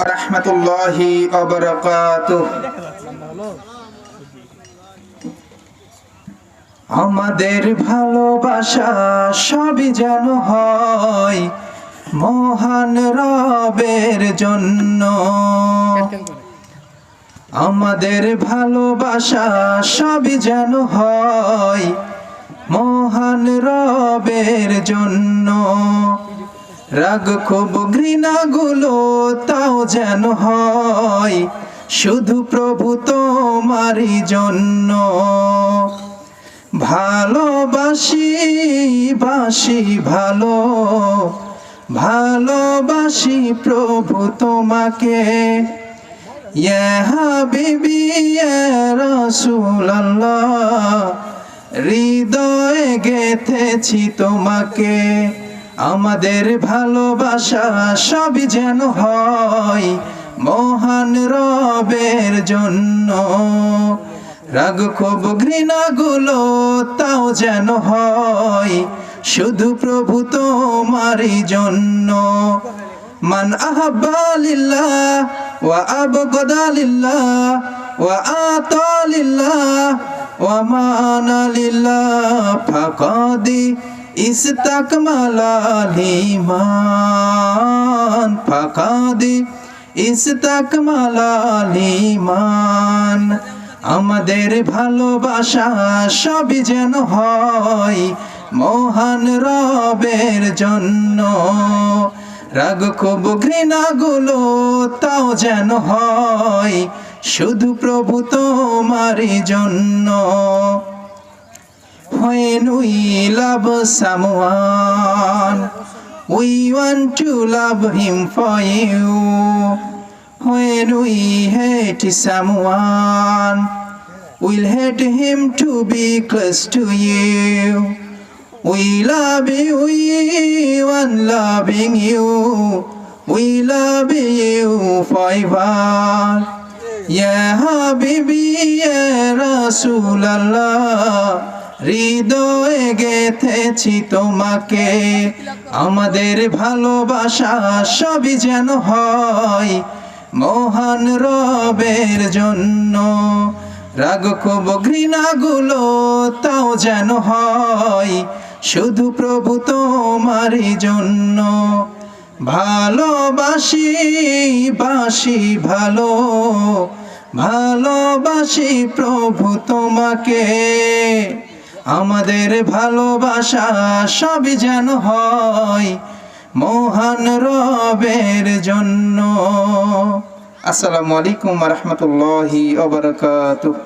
রহমতুল্লাহি আমাদের ভালোবাসা সবই যেন হয় মহান রবের জন্য। আমাদের ভালোবাসা সবই যেন হয় মহান রবের জন্য। রাগ খুব ঘৃণাগুলো তাও যেন হয়, শুধু প্রভু তোমারই জন্য। ভালোবাসি, বাসি ভালো, ভালোবাসি প্রভু তোমাকে। হাবিবি রাসূলুল্লাহ, হৃদয়ে গেথেছি তোমাকে। আমাদের ভালোবাসা সবই যেন হয় মহান রবের জন্য। রাগ খুব ঘৃণাগুলো তাও যেন হয় শুধু প্রভু তোমারই জন্য। মান আহাব্বা লিল্লাহ ওয়া আবগদা লিল্লাহ ওয়া আতা লিল্লাহ ওয়া মানা লিল্লাহ ফাকাদি ইস্তাকমালা লিমান ফাকাদি ইস্তাকমালা লিমান আমাদের ভালোবাসা সবই যেন হয়, মহান রবের জন্য। রাগ খুব ঘৃণাগুলো তাও যেন হয়, শুধু প্রভু তোমারই জন্য। When we love someone, we want to love him for you. When we hate someone, we'll hate him to be close to you. We love you, we want loving you. We love you forever. Ya Habibi, Ya Rasulallah. হৃদয়ে গেথেছি তোমাকে। আমাদের ভালোবাসা সবই যেন হয় মহান রবের জন্য। রাগ খুব ঘৃণাগুলো তাও যেন হয় শুধু প্রভু তোমারই জন্য। ভালোবাসি, বাসি, ভালো। ভালোবাসি প্রভু তোমাকে। আমাদের ভালোবাসা সবই যেন হয় মহান রবের জন্য। আসসালামু আলাইকুম রহমতুল্লাহি ওবরাকাতুহ